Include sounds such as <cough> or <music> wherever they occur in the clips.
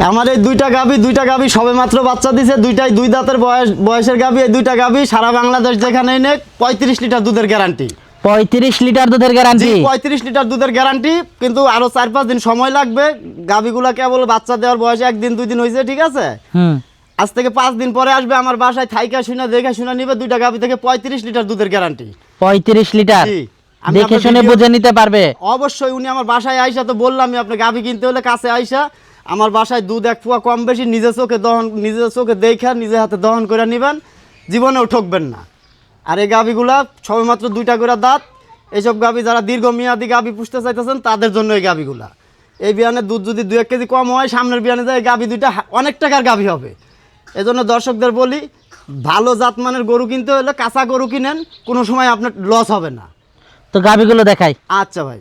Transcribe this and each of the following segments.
আমার এই দুইটা গাভি দুইটা গাভি সবে মাত্র বাচ্চা দিছে দুইটাই দুই দাঁতের বয়স বয়সের গাভি এই দুইটা গাভি সারা বাংলাদেশ যেখানেই নেক পঁয়ত্রিশ লিটার দুধের গ্যারান্টি পঁয়ত্রিশ লিটার দুধের গ্যারান্টি পঁয়ত্রিশ লিটার দুধের গ্যারান্টি কিন্তু আরও চার পাঁচ দিন সময় লাগবে। গাভিগুলা কেবল বাচ্চা দেওয়ার বয়সে একদিন দুই দিন হয়েছে ঠিক আছে? আজ থেকে পাঁচ দিন পরে আসবে আমার বাসায় থাইকা শুনে দেখে শুনে নিবে দুইটা গাভি থেকে পঁয়ত্রিশ লিটার দুধের গ্যারান্টি পঁয়ত্রিশ লিটার? আমি দেখে শুনে বুঝে নিতে পারবে। অবশ্যই উনি আমার বাসায় আইসা তো বললামই আপনি গাভি কিনতে হলে কাছে আইসা আমার বাসায় দুধ এক পোয়া কম বেশি নিজে চোখে দহন নিজের চোখে দেখা নিজে হাতে দহন করে নেবেন জীবনেও ঠকবেন না। আর এই গাভিগুলা সবেমাত্র দুইটা করে দাঁত এইসব গাভি যারা দীর্ঘমেয়াদী গাভি পুষতে চাইতেছেন তাদের জন্য এই গাভিগুলা। এই বিয়ানের দুধ যদি দু এক কেজি কম হয় সামনের বিয়ানে যায় এই গাভি দুইটা অনেক টাকার গাভি হবে। এজন্য দর্শকদের বলি ভালো জাতমানের গরু কিনতে হলে কাঁচা গরু কিনেন কোনো সময় আপনার লস হবে না। তো গাভিগুলো দেখাই। আচ্ছা ভাই।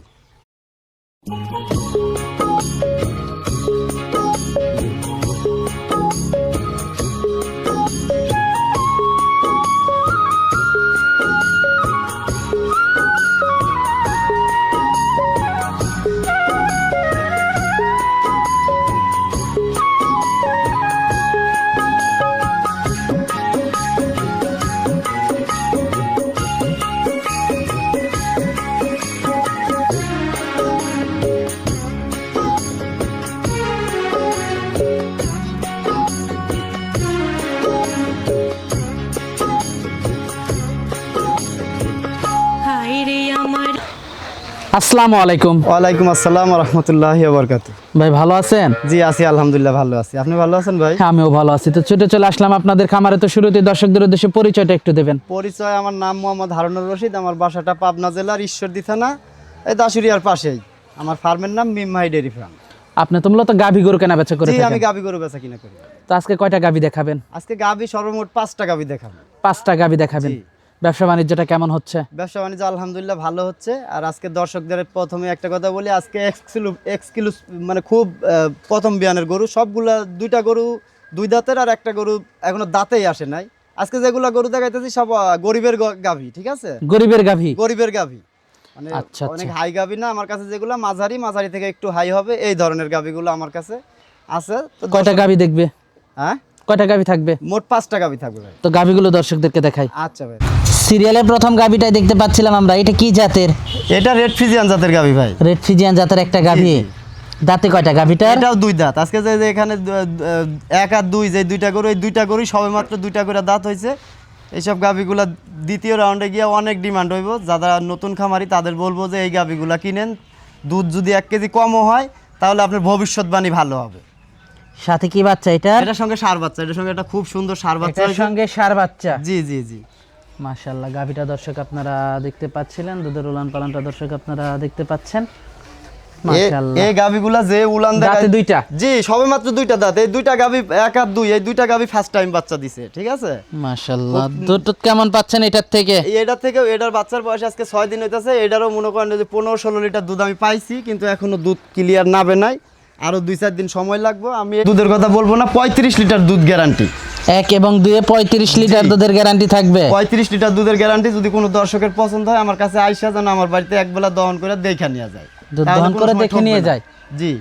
আসসালামু আলাইকুম। ওয়ালাইকুম আসসালাম রহমতুল্লাহ বরকাত ভাই ভালো আছেন? জি আছি আলহামদুলিল্লাহ ভালো আছি। আপনি ভালো আছেন ভাই? হ্যাঁ আমিও ভালো আছি। তো ছুটে চলে আসলাম আপনাদের খামারে। তো শুরুতে দর্শকদের উদ্দেশ্যে পরিচয়টা একটু দেবেন। পরিচয় আমার নাম মোহাম্মদ হারুনুর রশিদ। আমার বাসাটা পাবনা জেলার ঈশ্বরদী থানা এই দাসুরিয়ার পাশেই। আমার ফার্মের নাম মিমহাই ডেরি ফার্ম। আপনি তো মূলত গাভি গরু কেনা বেচা করে জি আমি গাবি গরু বেচা কিনা করি। তো আজকে কয়টা গাভি দেখাবেন? আজকে গাবি সর্বমোট পাঁচটা গাবি দেখাবো। পাঁচটা গাভি দেখাবেন। ব্যবসা বাণিজ্যটা কেমন হচ্ছে? ব্যবসা বাণিজ্য আলহামদুলিল্লাহ ভালো হচ্ছে। আর আজকে দর্শকদের প্রথমে একটা কথা বলি আজকে এক্সক্লু এক্সক্লু মানে খুব প্রথম বিয়ানের গরু। সবগুলা দুইটা গরু দুই দাঁতের আর একটা গরু এখনও দাঁতেই আসে নাই। আজকে যেগুলা গরু দেখাইতেছি সব গরিবের গাভী ঠিক আছে? গরিবের গাভি? গরিবের গাভী। মানে আচ্ছা, অনেক আচ্ছা। হাই গাভী না আমার কাছে যেগুলো মাঝারি মাঝারি থেকে একটু হাই হবে এই ধরনের গাভীগুলো আমার কাছে আছে। কয়টা গাভি দেখবে? হ্যাঁ? কয়টা গাভী থাকবে? মোট পাঁচটা গাভী থাকবে তো গাভিগুলো দর্শকদেরকে দেখাই। আচ্ছা ভাই। সিরিয়ালের প্রথম গাভিটাই দেখতে পাচ্ছিলাম আমরা। এটা কি জাতের? এটা রেড ফিজিয়ান জাতের গাভী ভাই। রেড ফিজিয়ান জাতের একটা গাভি। দাঁতে কয়টা গাভিটার? এটাও দুই দাঁত। আজকে যে এখানে এক আর দুই যে দুইটা গরু এই দুইটা গরুই সবে মাত্র দুইটা করে দাঁত হয়েছে। এইসব গাভিগুলা দ্বিতীয় রাউন্ডে গিয়ে অনেক ডিমান্ড হইব। যারা নতুন খামারি তাদের বলব যে এই গাভিগুলা কিনেন। দুধ যদি এক কেজি কমও হয় তাহলে আপনার ভবিষ্যৎবাণী ভালো হবে। সাথে কি বাচ্চা এটা এটার সঙ্গে সার বাচ্চা। এটার সঙ্গে একটা খুব সুন্দর সার বাচ্চা এটার সঙ্গে সার বাচ্চা। জি জি জি। মাশাল্লাহ গাভিটা দর্শক আপনারা দেখতে পাচ্ছিলেন দুধের উলান পালানটা দর্শক আপনারা দেখতে পাচ্ছেন। এই গাভিগুলা যে উলান দাঁতে দুইটা। জি সবে মাত্র দুইটা দাঁত। এই দুইটা গাভি এক আর দুই এই দুইটা গাভি ফার্স্ট টাইম বাচ্চা দিছে ঠিক আছে? মাশাল্লাহ দুধ কেমন পাচ্ছেন এটার থেকে? এটার থেকেও এটার বাচ্চার বয়স আজকে ছয় দিন হইতেছে। এটারও মনে করেন যে পনেরো ষোলো লিটার দুধ আমি পাইছি কিন্তু এখনও দুধ ক্লিয়ার নাবে নাই। আরও দুই চার দিন সময় লাগবে। আমি দুধের কথা বলব না পঁয়ত্রিশ লিটার দুধ গ্যারান্টি এক এবং দুয়ে পঁয়ত্রিশ লিটার দুধের গ্যারান্টি থাকবে। পঁয়ত্রিশ লিটার দুধের গ্যারান্টি যদি কোনো দর্শকের পছন্দ হয় আমার কাছে আইসা যেন আমার বাড়িতে একবেলা দহন করে দেখে নিয়ে যায়। দহন করে দেখে নিয়ে যায়? জি।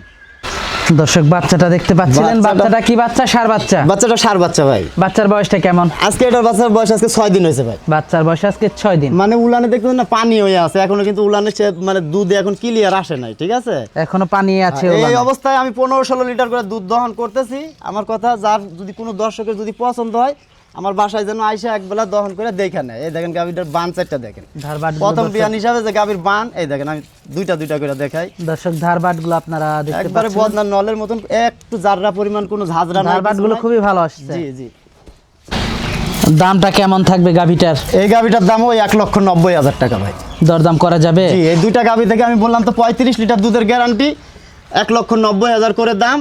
দর্শক বাচ্চাটা দেখতে পাচ্ছিলেন। বাচ্চাটা- কি বাচ্চা? সার বাচ্চা? বাচ্চাটা সার বাচ্চা ভাই। বাচ্চার বয়সটা কেমন? আজকে এটার বাচ্চার বয়স আজকে ছয় দিন হয়েছে ভাই। বাচ্চার বয়স আজকে ছয় দিন। মানে উলানে দেখতে না পানি হয়ে আছে। এখনও কিন্তু উলানে মানে দুধ এখন ক্লিয়ার আসে নাই ঠিক আছে? এখনও পানি আছে এই অবস্থায় আমি পনেরো ষোলো লিটার করে দুধ দহন করতেছি। আমার কথা যার যদি কোনো দর্শকের যদি পছন্দ হয় আমার বাসায় যেন আইসা একবেলা দহন করে দেখে নেয়। এই দেখেন গাভীটার বান চারটা দেখেন। ধারবাট প্রথম বিয়ান হিসাবে যে গাভীর বান এই দেখেন আমি দুইটা দুইটা করে দেখাই। দর্শক ধারবাটগুলো আপনারা দেখতে একবারে বদনার নলের মতন একটু জাররা পরিমাণ কোনো ঝাঁঝরা ধারবাটগুলো খুবই ভালো আসছে। জি জি। দামটা কেমন থাকবে গাভীটার? এই গাভীটার দাম ওই এক লক্ষ নব্বই হাজার টাকা ভাই। দরদাম করা যাবে? জি এই দুইটা গাভী থেকে আমি বললাম তো পঁয়ত্রিশ লিটার দুধের গ্যারান্টি এক লক্ষ নব্বই হাজার করে দাম।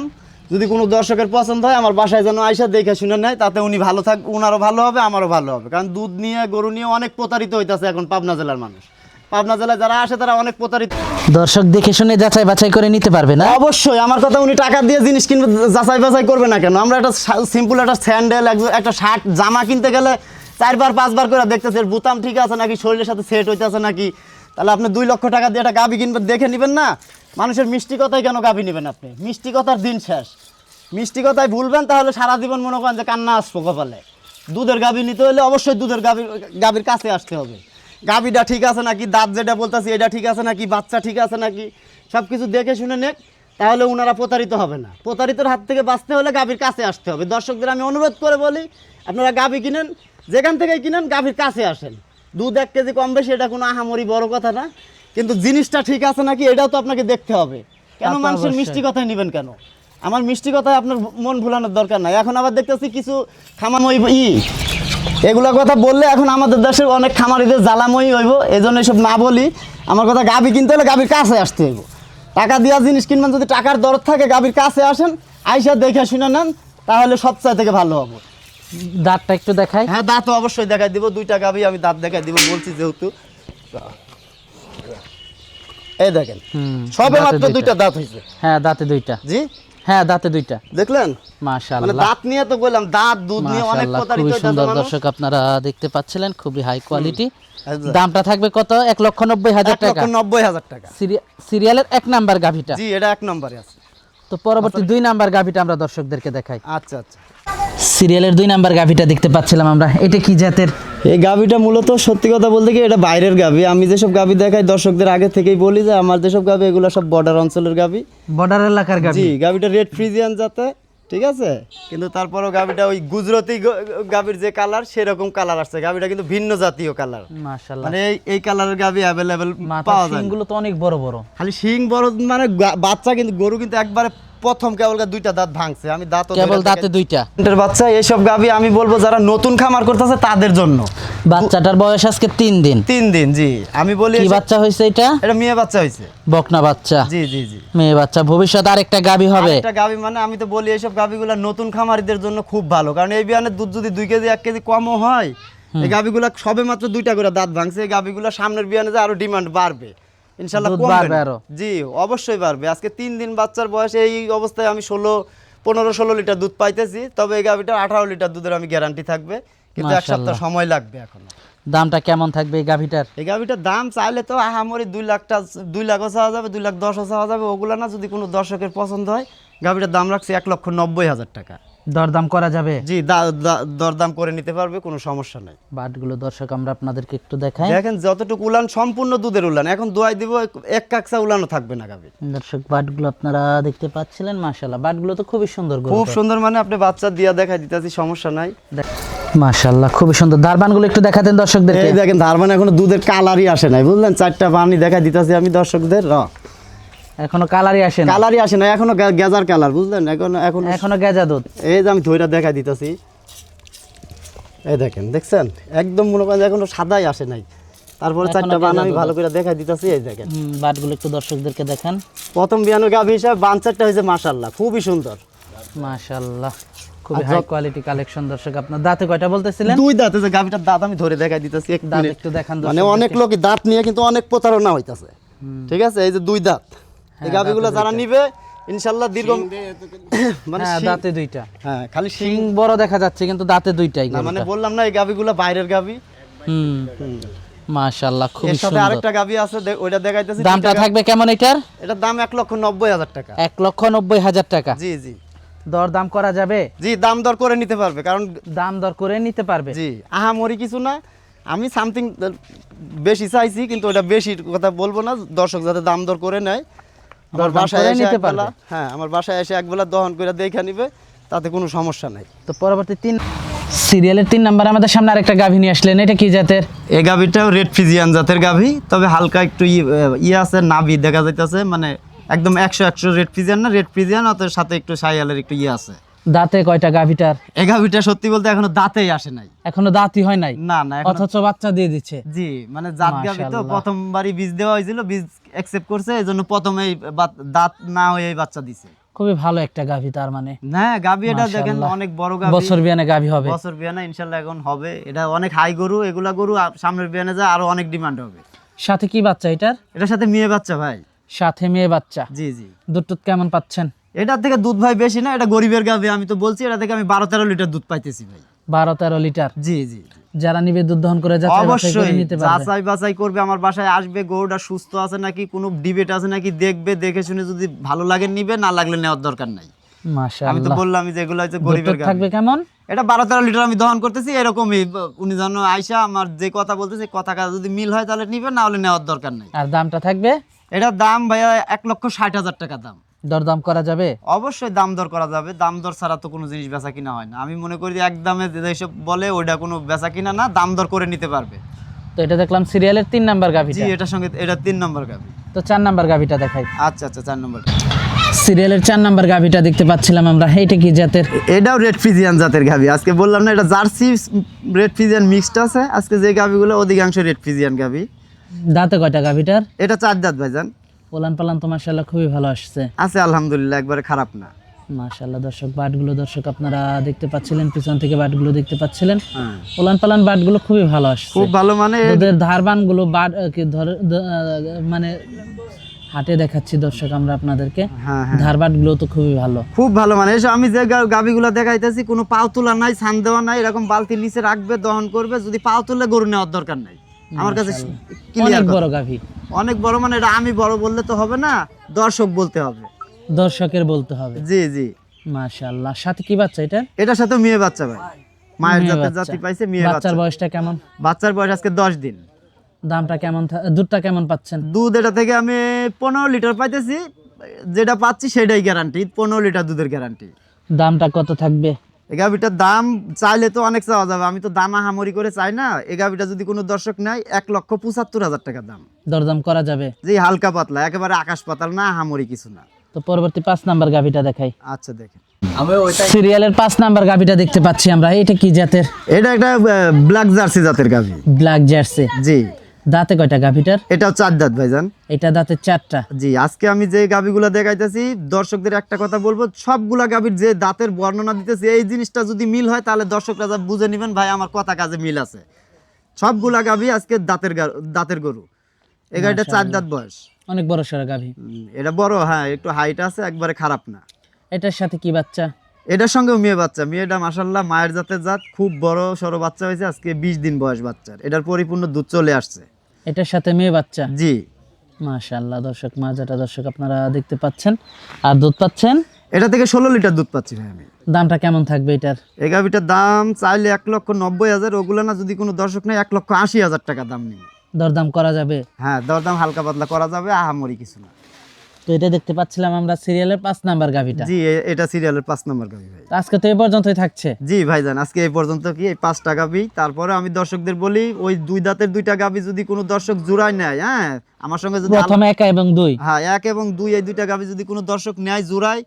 যদি কোনো দর্শকের পছন্দ হয় আমার বাসায় যেন আইসা দেখে শুনে নেয় তাতে উনি ভালো থাক উনারও ভালো হবে আমারও ভালো হবে। কারণ দুধ নিয়ে গরু নিয়ে অনেক প্রতারিত হইতাছে এখন পাবনা জেলার মানুষ। পাবনা জেলায় যারা আসে তারা অনেক প্রতারিত। দর্শক দেখে শুনে যাচাই বাছাই করে নিতে পারবে না? অবশ্যই আমার কথা উনি টাকা দিয়ে জিনিস কিনবে যাচাই বাছাই করবে না কেন? আমরা একটা সিম্পল একটা স্যান্ডেল একটা শার্ট জামা কিনতে গেলে চারবার পাঁচবার করে দেখতেছে বুতাম ঠিক আছে নাকি শরীরের সাথে সেট হইতেছে নাকি? তাহলে আপনি দুই লক্ষ টাকা দিয়ে একটা গাবি কিনবেন, দেখে নেবেন না? মানুষের মিষ্টি কথাই কেন গাবি নেবেন আপনি? মিষ্টি কথার দিন শেষ। মিষ্টি কথায় ভুলবেন, তাহলে সারা জীবন মনে করেন যে কান্না আসব কপালে। দুধের গাভী নিতে হলে অবশ্যই দুধের গাভী গাভীর কাছে আসতে হবে। গাভীটা ঠিক আছে নাকি? দাঁত যেটা বলতেছি, এটা ঠিক আছে নাকি? বাচ্চা ঠিক আছে নাকি? সব কিছু দেখে শুনে নেক, তাহলে ওনারা প্রতারিত হবে না। প্রতারিতর হাত থেকে বাঁচতে হলে গাভীর কাছে আসতে হবে। দর্শকদের আমি অনুরোধ করে বলি, আপনারা গাভী কিনেন, যেখান থেকে কিনেন গাভীর কাছে আসেন। দুধ এক কেজি কম বেশি এটা কোনো আহামরি বড় কথা না। কিন্তু জিনিসটা ঠিক আছে নাকি এটাও তো আপনাকে দেখতে হবে। কেন মানুষের মিষ্টি কথায় নেবেন কেন? আমার মিষ্টি কথায় আপনার মন ভুলানোর দরকার নাই। এখন আবার দেখতেছি কিছু খামাময়ী ই। এগুলা কথা বললে এখন আমাদের দেশের অনেক খামারিদের জ্বালাময়ী হইব। এই জন্য এসব না বলি। আমার কথা গাভি কিনতে হলে গাভীর কাছে আসতে হইব। টাকা দেওয়া জিনিস কিনবেন যদি টাকার দরদ থাকে গাভীর কাছে আসেন আইসা দেখে শুনে নেন তাহলে সবচেয়ে থেকে ভালো হবে। দাঁতটা একটু দেখাই। হ্যাঁ দাঁত অবশ্যই দেখাই দিব। দুইটা গাভি আমি দাঁত দেখাই দিব বলছি যেহেতু। এই দেখেন সবে মাত্র দুইটা। দাঁত হয়েছে হ্যাঁ দাঁতে দুইটা। জি? হ্যাঁ দাঁতে দুইটা। দেখলেন? মানে মাশাআল্লাহ দাঁত নিয়ে তো বললাম দাঁত দুধ নিয়ে অনেক প্রতারিত সুন্দর দর্শক আপনারা দেখতে পাচ্ছিলেন খুবই হাই কোয়ালিটি দামটা থাকবে কত? এক লক্ষ নব্বই হাজার টাকা। নব্বই হাজার টাকা। সিরি- সিরিয়ালের এক নাম্বার গাভিটা। জি এটা এক নম্বরে আছে। তো পরবর্তী দুই নাম্বার গাভিটা আমরা দর্শকদেরকে দেখাই। আচ্ছা আচ্ছা। সিরিয়ালের দুই নাম্বার গাভিটা দেখতে পাচ্ছিলাম আমরা। এটা কি জাতের? এই গাভিটা মূলত সত্যি কথা বলতে কি এটা বাইরের গাভি। আমি যেসব গাভি দেখাই দর্শকদের আগে থেকেই বলি যে আমার যেসব গাভি এগুলো সব বর্ডার অঞ্চলের গাভি। বর্ডার এলাকার গাভি? জি গাভিটা রেড ফ্রিজিয়ান জাতে ঠিক আছে? কিন্তু তারপরও গাভিটা ওই গুজরাতি গাভির যে কালার সেরকম কালার আসছে। গাভিটা কিন্তু ভিন্ন জাতীয় কালার মাশাআল্লাহ। মানে এই এই কালারের গাভি অ্যাভেলেবেল পাওয়া যায়। তো অনেক বড় বড়। খালি শিং বড় মানে বাচ্চা কিন্তু গরু কিন্তু একবারে প্রথম কেবল দুইটা দাঁত ভাঙছে আমি দাঁত কেবল দাঁতে দুইটা। বাচ্চা এইসব গাভি আমি বলব যারা নতুন খামার করতেছে তাদের জন্য। বাচ্চাটার বয়স আজকে তিন দিন। তিন দিন জি। আমি বলি কি বাচ্চা হয়েছে এটা? এটা মেয়ে বাচ্চা হয়েছে। বকনা বাচ্চা। জি জি জি। মেয়ে বাচ্চা। ভবিষ্যৎ আরেকটা গাভি হবে। একটা গাভি মানে আমি তো বলি এইসব গাভিগুলো নতুন খামারিদের জন্য খুব ভালো। কারণ এই বিয়ানের দুধ যদি দুই কেজি এক কেজি কমও হয় এই গাভিগুলো সবে মাত্র দুইটা করে দাঁত ভাঙছে এই গাভিগুলো সামনের বিয়ানে যে আরও ডিমান্ড বাড়বে। ইনশাল্লাহ দুধ কমবে বাড়বে না। আরও। জি অবশ্যই বাড়বে। আজকে তিন দিন বাচ্চার বয়সে এই অবস্থায় আমি ষোলো পনেরো ষোলো লিটার দুধ পাইতেছি তবে এই গাভিটার আঠারো লিটার দুধের আমি গ্যারান্টি থাকবে। কিন্তু এক সপ্তাহ সময় লাগবে এখনও। দামটা কেমন থাকবে এই গাভিটার? এই গাভিটার দাম চাইলে তো আহামরি দুই লাখটা দুই লাখও চাওয়া যাবে দুই লাখ দশও চাওয়া যাবে ওগুলো না যদি কোনো দর্শকের পছন্দ হয় গাভিটার দাম রাখছে এক লক্ষ নব্বই হাজার টাকা। দরদাম করা যাবে? জি দরদাম করে নিতে পারবে কোনো সমস্যা নাই। বাটগুলো দর্শক আমরা আপনাদেরকে একটু দেখাই। দেখেন যতটুকু উলান সম্পূর্ণ দুধের উলান। এখন দোয়াই দিব এক- কাকসা উলানও থাকবে না গাভি দর্শক বাটগুলো আপনারা দেখতে পাচ্ছিলেন মাশাআল্লাহ। বাটগুলো তো খুবই সুন্দর খুব সুন্দর মানে আপনি বাচ্চা দিয়া দেখাই দিতেছি সমস্যা নাই। মাশাআল্লাহ খুবই সুন্দর। দারবানগুলো একটু দেখাতেন দর্শকদেরকে। এই দেখেন দারবান এখনও দুধের কালারই আসে নাই বুঝলেন? চারটা পানি দেখাই দিতেছি আমি দর্শকদের র। এখনও কালারই আসে না। কালারই আসে না এখনও গেজার কালার বুঝলেন? এখন এখন এখনও গেজা দুধ। এই যে আমি ধৈরা দেখাই দিতেছি। এই দেখেন দেখছেন? একদম মনে করেন এখনও সাদাই আসে নাই। তারপরে চারটা বান আমি ভালো করে দেখাই দিতেছি এই দেখেন। বাটগুলো একটু দর্শকদেরকে দেখান। প্রথম বিয়ানো গাভি হিসাবে বান চারটা হয়েছে মাসাল্লাহ খুবই সুন্দর। মাশাআল্লাহ খুবই হাই কোয়ালিটি কালেকশন দর্শক আপনার দাঁতে কয়টা বলতেছিলেন? দুই দাঁতে যে গাভিটার দাঁত আমি ধরে দেখাই দিতেছি এক দাঁত। একটু দেখান মানে অনেক লোকই দাঁত নিয়ে কিন্তু অনেক প্রতারণা হইতাছে। ঠিক আছে? এই যে দুই দাঁত। এই গাভিগুলো যারা নিবে ইনশাল্লাহ দীর্ঘ <laughs> মানে হ্যাঁ দাঁতে দুইটা। হ্যাঁ খালি শিং বড় দেখা যাচ্ছে কিন্তু দাঁতে দুইটাই মানে বললাম না এই গাভিগুলো বাইরের গাভি। হুম। মাশাআল্লাহ এর সাথে আরেকটা আছে ওইটা দেখাইতেছি দামটা থাকবে কেমন এটার? এটার দাম এক লক্ষ নব্বই হাজার টাকা। এক লক্ষ নব্বই হাজার টাকা। জি জি। দর দাম করা যাবে? জি দাম দর করে নিতে পারবে কারণ দাম দর করে নিতে পারবে। জি আহামরি কিছু না। আমি সামথিং বেশি চাইছি কিন্তু ওটা বেশির কথা বলব না। দর্শক যাতে দাম দর করে নেয় আমার বাসায় এসে নিতে পারবে। হ্যাঁ আমার বাসায় এসে একবেলা দহন করে দেখে নিবে তাতে কোনো সমস্যা নাই। তো পরবর্তী তিন সিরিয়ালের তিন নাম্বার আমাদের সামনে আরেকটা গাভী নিয়ে আসলেন এটা কি জাতের? এই গাভীটাও রেড ফিজিয়ান জাতের গাভী তবে হালকা একটু ইয়ে আছে নাভি দেখা যাইতেছে মানে একদম একশো একশো রেড ফিজিয়ান না রেড ফিজিয়ান অত সাথে একটু সাইয়ালের একটু ইয়ে আছে। দাঁতে কয়টা গাভীটার? এই গাভিটা সত্যি বলতে এখনও দাঁতেই আসে নাই। এখনও দাঁতই হয় নাই? না না অথচ বাচ্চা দিয়ে দিচ্ছে। জি মানে জাত গাভি তো প্রথমবারই বীজ দেওয়া হয়েছিল বীজ অ্যাকসেপ্ট করছে এই জন্য প্রথমেই দাঁত না হয়ে বাচ্চা দিছে। খুবই ভালো একটা গাভী তার মানে। হ্যাঁ গাভি এটা দেখেন অনেক বড় গাভি। বছর বিয়ানে গাভী হবে। বছর বিয়ানে ইনশাল্লাহ এখন হবে। এটা অনেক হাই গরু এগুলা গরু সামনের বিয়ানে যা আরও অনেক ডিমান্ড হবে। সাথে কি বাচ্চা এটার? এটার সাথে মেয়ে বাচ্চা ভাই। সাথে মেয়ে বাচ্চা। জি জি। দুধ কেমন পাচ্ছেন? এটার থেকে দুধ ভাই বেশি না এটা গরিবের গাভি আমি তো বলছি এটা থেকে আমি বারো তেরো লিটার দুধ পাইতেছি ভাই। বারো তেরো লিটার? জি জি। যারা নিবে দুধ দহন করে যাচ্ছে অবশ্যই নিতে পারবে। যাচাই বাছাই করবে আমার বাসায় আসবে গরুটা সুস্থ আছে নাকি কোনো ডিবেট আছে নাকি দেখবে দেখে শুনে যদি ভালো লাগে নিবে না লাগলে নেওয়ার দরকার নাই। আমি তো বললাম যে এগুলো হচ্ছে গরিবের। থাকবে কেমন? এটা বারো তেরো লিটার আমি দহন করতেছি এরকমই উনি যেন আইসা আমার যে কথা বলতেছে কথা যদি মিল হয় তাহলে নিবে না হলে নেওয়ার দরকার নাই। আর দামটা থাকবে? এটার দাম ভাইয়া এক লক্ষ ষাট হাজার টাকা দাম। দরদাম করা যাবে? অবশ্যই দাম দর করা যাবে। দাম দর ছাড়া তো কোনো জিনিস বেচা কিনা হয় না। আমি মনে করি যে এক দামে যেসব বলে ওইটা কোনো বেচা কিনা না দাম দর করে নিতে পারবে। তো এটা দেখলাম সিরিয়ালের তিন নাম্বার জি গাভিটা এটার সঙ্গে এটা তিন নম্বর গাভি। তো চার নাম্বার গাভিটা দেখাই। আচ্ছা আচ্ছা চার নম্বর। সিরিয়ালের চার নাম্বার গাভিটা দেখতে পাচ্ছিলাম আমরা এইটা কি জাতের? এটাও রেড ফিজিয়ান জাতের গাভি। আজকে বললাম না এটা জার্সি রেড ফিজিয়ান মিক্সড আছে। আজকে যে গাভিগুলো অধিকাংশ রেড ফিজিয়ান গাভি। দাঁতে কয়টা গাভিটার? এটা চার দাঁত ভাইজান। ওলান পালান তো মাশাআল্লাহ খুবই ভালো আসছে। আছে আলহামদুলিল্লাহ একবারে খারাপ না। মাশাআল্লাহ দর্শক বাটগুলো দর্শক আপনারা দেখতে পাচ্ছিলেন পিছন থেকে বাটগুলো দেখতে পাচ্ছিলেন। হ্যাঁ। ওলান পালান বাটগুলো খুবই ভালো আসছে। খুব ভালো মানে ওদের বাট মানে হাটে দেখাচ্ছি দর্শক আমরা আপনাদেরকে। হ্যাঁ হ্যাঁ। ধারবাটগুলো তো খুবই ভালো। খুব ভালো মানে এসে আমি যে গা- গাভিগুলো দেখাইতেছি কোনো পাও তোলা নাই সান দেওয়া নাই এরকম বালতি নিচে রাখবে দহন করবে যদি পাও তুললে গরু নেওয়ার দরকার নাই। আমার কাছে ক্লিয়ার বড় গাভি। অনেক বড় মানে এটা আমি বড় বললে তো হবে না দর্শক বলতে হবে। দর্শকের বলতে হবে। জি জি। মাশাআল্লাহ। সাথে কি বাচ্চা এটা? এটার সাথে মেয়ে বাচ্চা ভাই। মায়ের মেয়ে জাতের জাতি পাইছে মেয়ে বাচ্চা। বাচ্চার বয়সটা কেমন? বাচ্চার বয়স আজকে দশ দিন। দামটা কেমন দুধটা কেমন পাচ্ছেন? দুধ এটা থেকে আমি পনেরো লিটার পাইতেছি। যেটা পাচ্ছি সেটাই গ্যারান্টি পনেরো লিটার দুধের গ্যারান্টি দামটা কত থাকবে? এই গাভিটার দাম চাইলে তো অনেক চাওয়া যাবে। আমি তো দাম হামরি করে চাই না। এই গাভিটা যদি কোনো দর্শক নেয় এক লক্ষ পঁচাত্তর হাজার টাকা দাম। দরদাম করা যাবে। যে হালকা পাতলা একেবারে আকাশ পাতাল না হামরি কিছু না। তো পরবর্তী পাঁচ নাম্বার গাভিটা দেখাই। আচ্ছা দেখেন। সিরিয়ালের পাঁচ নাম্বার গাভিটা দেখতে পাচ্ছি আমরা। এটা কি জাতের? এটা একটা ব্ল্যাক জার্সি জাতের গাভি। ব্ল্যাক জার্সি জি। দাঁতে কয়টা গাভিটার? এটাও চার দাঁত ভাইজান। এটা দাঁতে চারটা। জি আজকে আমি যে গাভিগুলো দেখাইতেছি দর্শকদের একটা কথা বলব সবগুলা গাভির যে দাঁতের বর্ণনা দিতেছি এই জিনিসটা যদি মিল হয় তাহলে দর্শকরা যা বুঝে নেবেন ভাই আমার কথা কাজে মিল আছে। সবগুলা গাভি আজকে দাঁতের দাঁতের গরু। এই গাড়িটা চার দাঁত বয়স। অনেক বড় সড়ো গাভি। এটা বড় হ্যাঁ একটু হাইট আছে একবারে খারাপ না। এটার সাথে কি বাচ্চা? এটার সঙ্গেও মেয়ে বাচ্চা। মেয়েটা মাসাল্লাহ মায়ের জাতের জাত খুব বড় সড়ো বাচ্চা হয়েছে আজকে বিশ দিন বয়স বাচ্চার। এটার পরিপূর্ণ দুধ চলে আসছে। এটার সাথে মেয়ে বাচ্চা? জি। মাশাআল্লাহ দর্শক মাজাটা দর্শক আপনারা দেখতে পাচ্ছেন। আর দুধ পাচ্ছেন? এটা থেকে ষোলো লিটার দুধ পাচ্ছি ভাই আমি। দামটা কেমন থাকবে এটার? এই গাভিটার দাম চাইলে এক লক্ষ নব্বই হাজার ওগুলো না যদি কোনো দর্শক নেই এক লক্ষ আশি হাজার টাকা দাম নেই দরদাম করা যাবে? হ্যাঁ দরদাম হালকা পাতলা করা যাবে আহামরি কিছু না। তো এটা দেখতে পাচ্ছিলাম আমরা সিরিয়ালের পাঁচ নাম্বার গাভিটা। জি এটা সিরিয়ালের পাঁচ নম্বর গাভি ভাই। আজকে তো এই পর্যন্তই থাকছে। জি ভাইজান আজকে এই পর্যন্ত কি এই পাঁচটা গাভি? তারপরে আমি দর্শকদের বলি ওই দুই দাঁতের দুইটা গাভি যদি কোনো দর্শক জোড়ায় নেয় হ্যাঁ? আমার সঙ্গে যদি প্রথমে একা এবং দুই। হ্যাঁ এক এবং দুই এই দুইটা গাভি যদি কোনো দর্শক নেয় জোড়ায়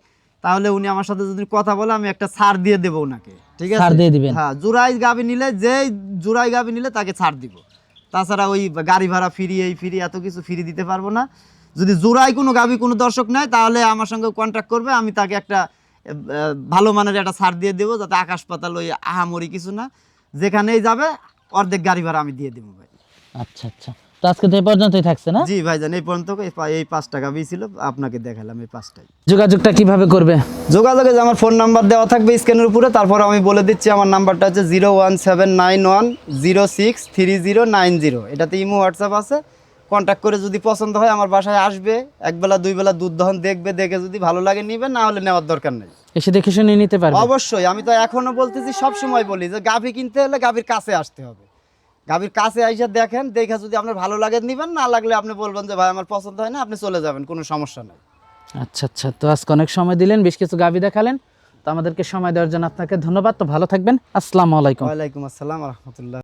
তাহলে উনি আমার সাথে যদি কথা বলে আমি একটা ছাড় দিয়ে দেবো ওনাকে ঠিক আছে? ছাড় দিয়ে দিবেন। হ্যাঁ জোড়াই গাভি নিলে যে জোড়াই গাভি নিলে তাকে ছাড় দিব। তাছাড়া ওই গাড়ি ভাড়া ফ্রি এই ফ্রি এত কিছু ফ্রি দিতে পারব না। যদি জোড়াই কোনো গাভি কোনো দর্শক নেয় তাহলে আমার সঙ্গে কন্ট্যাক্ট করবে আমি তাকে একটা ভালো মানের একটা ছাড় দিয়ে দেবো যাতে আকাশ পাতাল ওই আহামরি কিছু না যেখানেই যাবে অর্ধেক গাড়ি ভাড়া আমি দিয়ে দেবো ভাই। আচ্ছা আচ্ছা। তো আজকে তো এই পর্যন্তই থাকছে না? জি ভাইজান এই পর্যন্ত এই পা- এই পাঁচটা গাভি ছিল আপনাকে দেখালাম এই পাঁচটাই। যোগাযোগটা কীভাবে করবে? যোগাযোগে আমার ফোন নাম্বার দেওয়া থাকবে স্ক্যানের উপরে তারপর আমি বলে দিচ্ছি আমার নাম্বারটা হচ্ছে zero one seven nine one zero six three zero nine zero এটাতে ইমো হোয়াটসঅ্যাপ আছে। কন্ট্যাক্ট করে যদি পছন্দ হয় আমার বাসায় আসবে একবেলা দুই বেলা দুধ দহন দেখবে দেখে যদি ভালো লাগে নিবে না হলে নেওয়ার দরকার নেই। এসে দেখে শুনে নিতে পারবে। অবশ্যই আমি তো এখনও বলতেছি সব সময় বলি যে গাভি কিনতে হলে গাভীর কাছে আসতে হবে। গাভীর কাছে আইসা দেখেন দেখে যদি আপনার ভালো লাগে নিবেন না লাগলে আপনি বলবেন যে ভাই আমার পছন্দ হয় না আপনি চলে যাবেন কোনো সমস্যা নেই। আচ্ছা আচ্ছা তো আজকে অনেক সময় দিলেন বেশ কিছু গাভি দেখালেন। তো আমাদেরকে সময় দেওয়ার জন্য আপনাকে ধন্যবাদ। তো ভালো থাকবেন। আসসালামু আলাইকুম। ওয়ালাইকুম আসসালাম রহমতুল্লাহ।